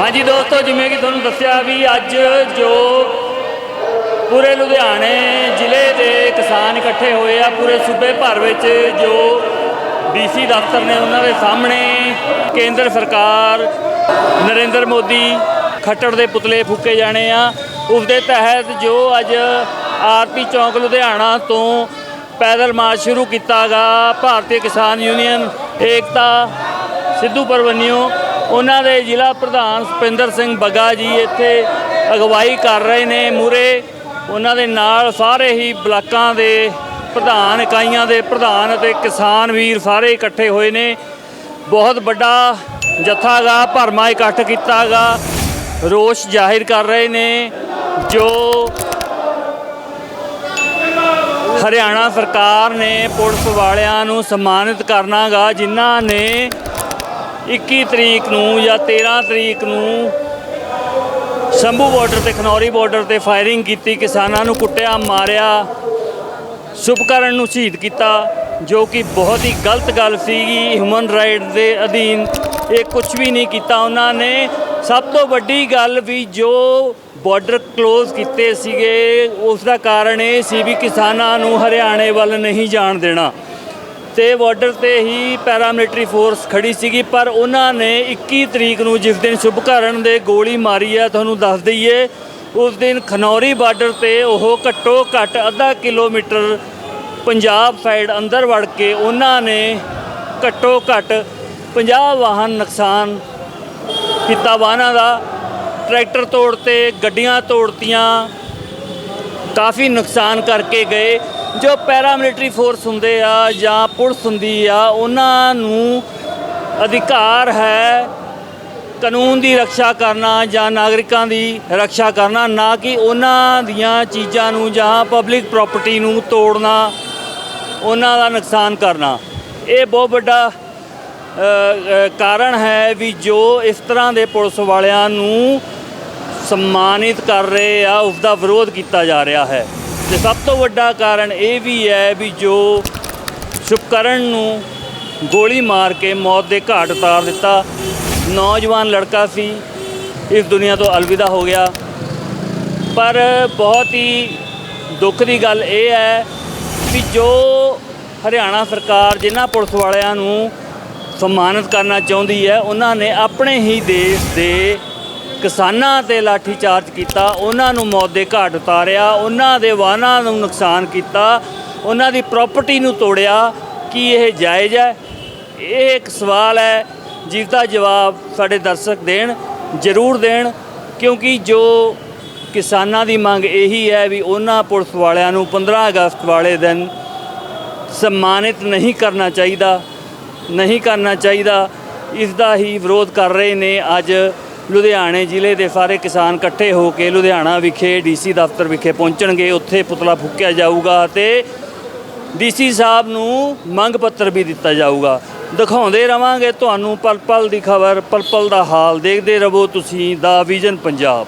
ਹਾਂਜੀ ਦੋਸਤੋ, ਜਿਵੇਂ ਕਿ ਤੁਹਾਨੂੰ ਦੱਸਿਆ ਵੀ ਅੱਜ ਜੋ ਪੂਰੇ ਲੁਧਿਆਣੇ ਜ਼ਿਲ੍ਹੇ ਦੇ ਕਿਸਾਨ ਇਕੱਠੇ ਹੋਏ ਆ, ਪੂਰੇ ਸੂਬੇ ਭਰ ਵਿੱਚ ਜੋ ਡੀਸੀ ਦਫ਼ਤਰ ਨੇ ਉਹਨਾਂ ਦੇ ਸਾਹਮਣੇ ਕੇਂਦਰ ਸਰਕਾਰ ਨਰਿੰਦਰ ਮੋਦੀ ਖੱਟੜ ਦੇ ਪੁਤਲੇ ਫੂਕੇ ਜਾਣੇ ਆ। ਉਸ ਦੇ ਤਹਿਤ ਜੋ ਅੱਜ ਆਰਪੀ ਚੌਂਕ ਲੁਧਿਆਣਾ ਤੋਂ ਪੈਦਲ ਮਾਰਚ ਸ਼ੁਰੂ ਕੀਤਾਗਾ ਭਾਰਤੀ ਕਿਸਾਨ ਯੂਨੀਅਨ, ਏਕਤਾ, ਸਿੱਧੂ ਪਰਵੰਨਿਓ ਉਹਨਾਂ ਦੇ ਜ਼ਿਲ੍ਹਾ ਪ੍ਰਧਾਨ ਸੁਪਿੰਦਰ ਸਿੰਘ ਬੱਗਾ ਜੀ ਇੱਥੇ ਅਗਵਾਈ ਕਰ ਰਹੇ ਨੇ ਮੂਰੇ ਉਹਨਾਂ ਦੇ ਨਾਲ ਸਾਰੇ ਹੀ ਬਲਾਕਾਂ ਦੇ ਪ੍ਰਧਾਨ, ਇਕਾਈਆਂ ਦੇ ਪ੍ਰਧਾਨ ਅਤੇ ਕਿਸਾਨ ਵੀਰ ਸਾਰੇ ਇਕੱਠੇ ਹੋਏ ਨੇ। ਬਹੁਤ ਵੱਡਾ ਜਥਾਗਾ ਭਰਮਾ ਇਕੱਠ ਕੀਤਾਗਾ ਰੋਸ਼ ਜ਼ਾਹਿਰ ਕਰ ਰਹੇ ਨੇ, ਜੋ ਹਰਿਆਣਾ ਸਰਕਾਰ ਨੇ ਪੁਲਿਸ ਵਾਲਿਆਂ ਨੂੰ ਸਨਮਾਨਿਤ ਕਰਨਾਗਾ ਜਿਨ੍ਹਾਂ ਨੇ 21 ਤਰੀਕ ਨੂੰ ਜਾਂ 13 ਤਰੀਕ ਨੂੰ ਸ਼ੰਭੂ ਬਾਰਡਰ ਤੇ, ਖਨੌਰੀ ਬਾਰਡਰ ਤੇ ਫਾਇਰਿੰਗ ਕੀਤੀ, ਕਿਸਾਨਾਂ ਨੂੰ ਕੁੱਟਿਆ, ਮਾਰਿਆ ਸ਼ੁਭਕਰਨ ਨੂੰ ਸ਼ਹੀਦ ਕੀਤਾ, ਜੋ ਕਿ ਬਹੁਤ ਹੀ ਗਲਤ ਗੱਲ ਸੀਗੀ। ਹਿਊਮਨ ਰਾਈਟ ਦੇ ਅਧੀਨ ਇਹ ਕੁਝ ਵੀ ਨਹੀਂ ਕੀਤਾ ਉਹਨਾਂ ਨੇ। ਸਭ ਤੋਂ ਵੱਡੀ ਗੱਲ ਵੀ ਜੋ ਬਾਰਡਰ ਕਲੋਜ਼ ਕੀਤੇ ਸੀਗੇ, ਉਸ ਦਾ ਕਾਰਨ ਇਹ ਸੀ ਵੀ ਕਿਸਾਨਾਂ ਨੂੰ ਹਰਿਆਣੇ ਵੱਲ ਨਹੀਂ ਜਾਣ ਦੇਣਾ। ਤੇ ਬਾਰਡਰ ਤੇ ਹੀ ਪੈਰਾਮਿਲਟਰੀ ਫੋਰਸ ਖੜੀ ਸੀਗੀ, ਪਰ ਉਹਨਾਂ ਨੇ 21 ਤਰੀਕ ਨੂੰ ਜਿਸ ਦਿਨ ਸ਼ੁਭਕਰਨ ਦੇ ਗੋਲੀ ਮਾਰੀ ਆ ਤੁਹਾਨੂੰ ਦੱਸ ਦਈਏ, ਉਸ ਦਿਨ ਖਨੌਰੀ ਬਾਰਡਰ ਤੇ ਉਹ ਘੱਟੋ ਘੱਟ ਅੱਧਾ ਕਿਲੋਮੀਟਰ ਪੰਜਾਬ ਸਾਈਡ ਅੰਦਰ ਵੜ ਕੇ ਉਹਨਾਂ ਨੇ ਘੱਟੋ ਘੱਟ 50 ਵਾਹਨ ਨੁਕਸਾਨ ਕੀਤਾ। ਵਾਹਨਾਂ ਦਾ ਟਰੈਕਟਰ ਤੋੜਤੇ ਗੱਡੀਆਂ ਤੋੜਤੀਆਂ, ਕਾਫੀ ਨੁਕਸਾਨ ਕਰਕੇ ਗਏ। ਜੋ ਪੈਰਾਮਿਲਟਰੀ ਫੋਰਸ ਹੁੰਦੇ ਆ ਜਾਂ ਪੁਲਿਸ ਹੁੰਦੀ ਆ, ਉਹਨਾਂ ਨੂੰ ਅਧਿਕਾਰ ਹੈ ਕਾਨੂੰਨ ਦੀ ਰੱਖਿਆ ਕਰਨਾ ਜਾਂ ਨਾਗਰਿਕਾਂ ਦੀ ਰੱਖਿਆ ਕਰਨਾ, ਨਾ ਕਿ ਉਹਨਾਂ ਦੀਆਂ ਚੀਜ਼ਾਂ ਨੂੰ ਜਾਂ ਪਬਲਿਕ ਪ੍ਰਾਪਰਟੀ ਨੂੰ ਤੋੜਨਾ, ਉਹਨਾਂ ਦਾ ਨੁਕਸਾਨ ਕਰਨਾ। ਇਹ ਬਹੁਤ ਵੱਡਾ ਕਾਰਨ ਹੈ ਵੀ ਜੋ ਇਸ ਤਰ੍ਹਾਂ ਦੇ ਪੁਲਿਸ ਵਾਲਿਆਂ ਨੂੰ ਸਨਮਾਨਿਤ ਕਰ ਰਹੇ ਆ ਉਸ ਦਾ ਵਿਰੋਧ ਕੀਤਾ ਜਾ ਰਿਹਾ ਹੈ। ਤੇ ਸਭ ਤੋਂ ਵੱਡਾ ਕਾਰਨ ਇਹ ਵੀ ਹੈ ਵੀ ਜੋ ਸ਼ੁਭਕਰਨ ਨੂੰ ਗੋਲੀ ਮਾਰ ਕੇ ਮੌਤ ਦੇ ਘਾਟ ਉਤਾਰ ਦਿੱਤਾ। ਨੌਜਵਾਨ ਲੜਕਾ ਸੀ, ਇਸ ਦੁਨੀਆ ਤੋਂ ਅਲਵਿਦਾ ਹੋ ਗਿਆ। ਪਰ ਬਹੁਤ ਹੀ ਦੁੱਖ ਦੀ ਗੱਲ ਇਹ ਹੈ ਵੀ ਜੋ ਹਰਿਆਣਾ ਸਰਕਾਰ ਜਿਨ੍ਹਾਂ ਪੁਲਿਸ ਵਾਲਿਆਂ ਨੂੰ ਸਨਮਾਨਿਤ ਕਰਨਾ ਚਾਹੁੰਦੀ ਹੈ, ਉਹਨਾਂ ਨੇ ਆਪਣੇ ਹੀ ਦੇਸ਼ ਦੇ ਕਿਸਾਨਾਂ ਤੇ ਲਾਠੀ ਚਾਰਜ ਕੀਤਾ, ਉਹਨਾਂ ਨੂੰ ਮੌਤ ਦੇ ਘਾਟ ਉਤਾਰਿਆ, ਉਹਨਾਂ ਦੇ ਵਾਹਨਾਂ ਨੂੰ ਨੁਕਸਾਨ ਕੀਤਾ, ਉਹਨਾਂ ਦੀ ਪ੍ਰਾਪਰਟੀ ਨੂੰ ਤੋੜਿਆ। ਕੀ ਇਹ ਜਾਇਜ਼ ਹੈ? ਇਹ ਇੱਕ ਸਵਾਲ ਹੈ। ਜਿਸ ਦਾ ਜਵਾਬ ਸਾਡੇ ਦਰਸ਼ਕ ਦੇਣ, ਜ਼ਰੂਰ ਦੇਣ, ਕਿਉਂਕਿ ਜੋ ਕਿਸਾਨਾਂ ਦੀ ਮੰਗ ਇਹੀ ਹੈ ਵੀ ਉਹਨਾਂ ਪੁਲਿਸ ਵਾਲਿਆਂ ਨੂੰ 15 ਅਗਸਤ ਵਾਲੇ ਦਿਨ ਸਨਮਾਨਿਤ ਨਹੀਂ ਕਰਨਾ ਚਾਹੀਦਾ, ਨਹੀਂ ਕਰਨਾ ਚਾਹੀਦਾ। ਇਸ ਦਾ ਹੀ ਵਿਰੋਧ ਕਰ ਰਹੇ ਨੇ ਅੱਜ ਲੁਧਿਆਣੇ ਜ਼ਿਲ੍ਹੇ ਦੇ ਸਾਰੇ ਕਿਸਾਨ ਇਕੱਠੇ ਹੋ ਕੇ ਲੁਧਿਆਣਾ ਵਿਖੇ ਡੀਸੀ ਦਫ਼ਤਰ ਵਿਖੇ ਪਹੁੰਚਣਗੇ। ਉੱਥੇ ਪੁਤਲਾ ਫੂਕਿਆ ਜਾਊਗਾ ਤੇ ਡੀਸੀ ਸਾਹਿਬ ਨੂੰ ਮੰਗ ਪੱਤਰ ਵੀ ਦਿੱਤਾ ਜਾਊਗਾ। ਦਿਖਾਉਂਦੇ ਰਵਾਂਗੇ ਤੁਹਾਨੂੰ ਪਲ ਪਲ ਦੀ ਖਬਰ ਪਲ ਪਲ ਦਾ ਹਾਲ ਦੇਖਦੇ ਰਹੋ ਤੁਸੀਂ ਦਾ ਵਿਜ਼ਨ ਪੰਜਾਬ।